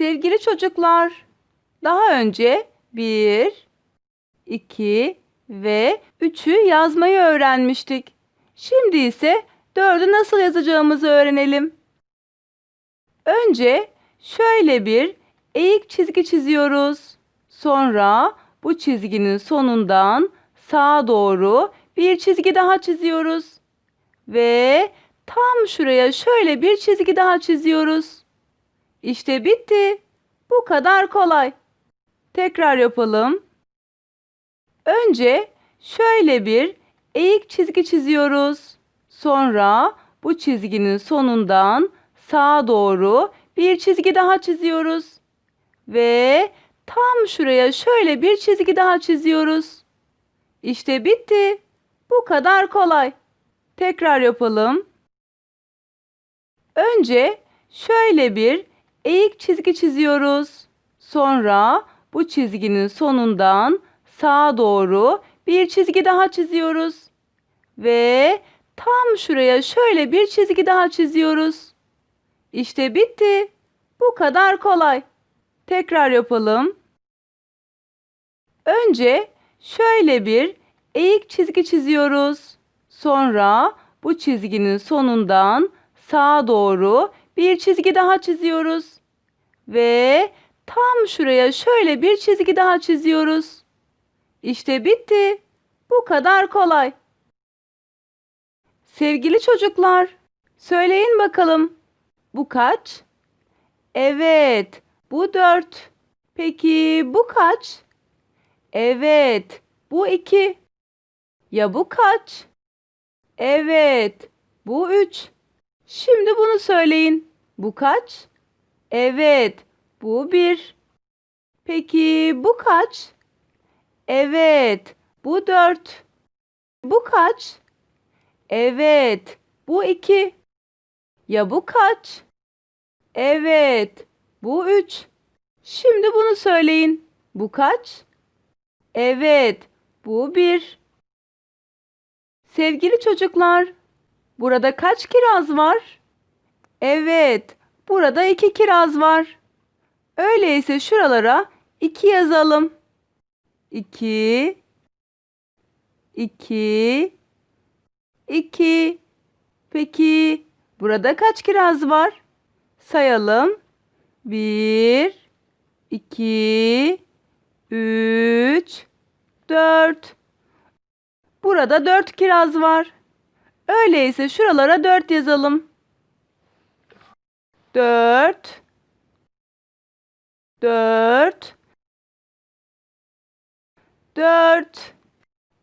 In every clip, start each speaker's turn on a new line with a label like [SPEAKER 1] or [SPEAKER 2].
[SPEAKER 1] Sevgili çocuklar, daha önce 1, 2 ve 3'ü yazmayı öğrenmiştik. Şimdi ise 4'ü nasıl yazacağımızı öğrenelim. Önce şöyle bir eğik çizgi çiziyoruz. Sonra bu çizginin sonundan sağa doğru bir çizgi daha çiziyoruz. Ve tam şuraya şöyle bir çizgi daha çiziyoruz. İşte bitti. Bu kadar kolay. Tekrar yapalım. Önce şöyle bir eğik çizgi çiziyoruz. Sonra bu çizginin sonundan sağa doğru bir çizgi daha çiziyoruz. Ve tam şuraya şöyle bir çizgi daha çiziyoruz. İşte bitti. Bu kadar kolay. Tekrar yapalım. Önce şöyle bir eğik çizgi çiziyoruz. Sonra bu çizginin sonundan sağa doğru bir çizgi daha çiziyoruz. Ve tam şuraya şöyle bir çizgi daha çiziyoruz. İşte bitti. Bu kadar kolay. Tekrar yapalım. Önce şöyle bir eğik çizgi çiziyoruz. Sonra bu çizginin sonundan sağa doğru bir çizgi daha çiziyoruz. Ve tam şuraya şöyle bir çizgi daha çiziyoruz. İşte bitti. Bu kadar kolay. Sevgili çocuklar, söyleyin bakalım. Bu kaç? Evet, bu dört. Peki bu kaç? Evet, bu iki. Ya bu kaç? Evet, bu üç. Şimdi bunu söyleyin. Bu kaç? Evet, bu bir. Peki bu kaç? Evet, bu dört. Bu kaç? Evet, bu iki. Ya bu kaç? Evet, bu üç. Şimdi bunu söyleyin. Bu kaç? Evet, bu bir. Sevgili çocuklar, burada kaç kiraz var? Evet, burada iki kiraz var. Öyleyse şuralara iki yazalım. İki, iki, iki. Peki, burada kaç kiraz var? Sayalım. Bir, iki, üç, dört. Burada dört kiraz var. Öyleyse şuralara dört yazalım. Dört, dört, dört.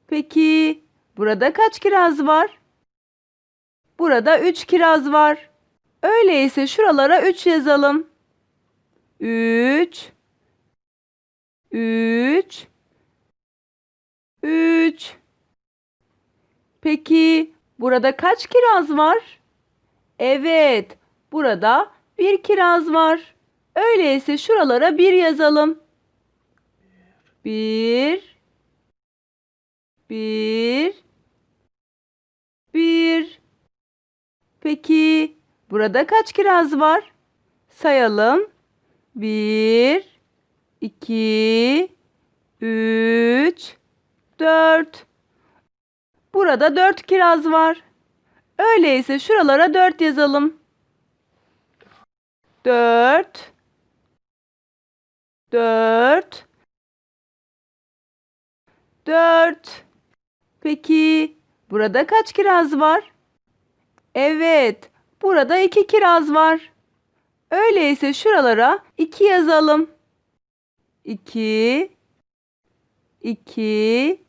[SPEAKER 1] Peki burada kaç kiraz var? Burada üç kiraz var. Öyleyse şuralara üç yazalım. Üç, üç, üç. Peki burada kaç kiraz var? Evet, burada bir kiraz var. Öyleyse şuralara bir yazalım. Bir, bir, bir. Peki burada kaç kiraz var? Sayalım. Bir, iki, üç, dört. Burada dört kiraz var. Öyleyse şuralara dört yazalım. Dört, dört, dört. Peki burada kaç kiraz var? Evet, burada iki kiraz var. Öyleyse şuralara iki yazalım. İki, iki,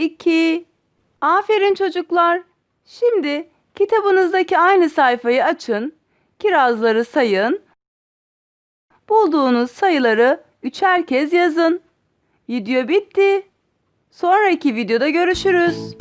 [SPEAKER 1] iki. Aferin çocuklar. Şimdi kitabınızdaki aynı sayfayı açın. Kirazları sayın. Bulduğunuz sayıları üçer kez yazın. Video bitti. Sonraki videoda görüşürüz.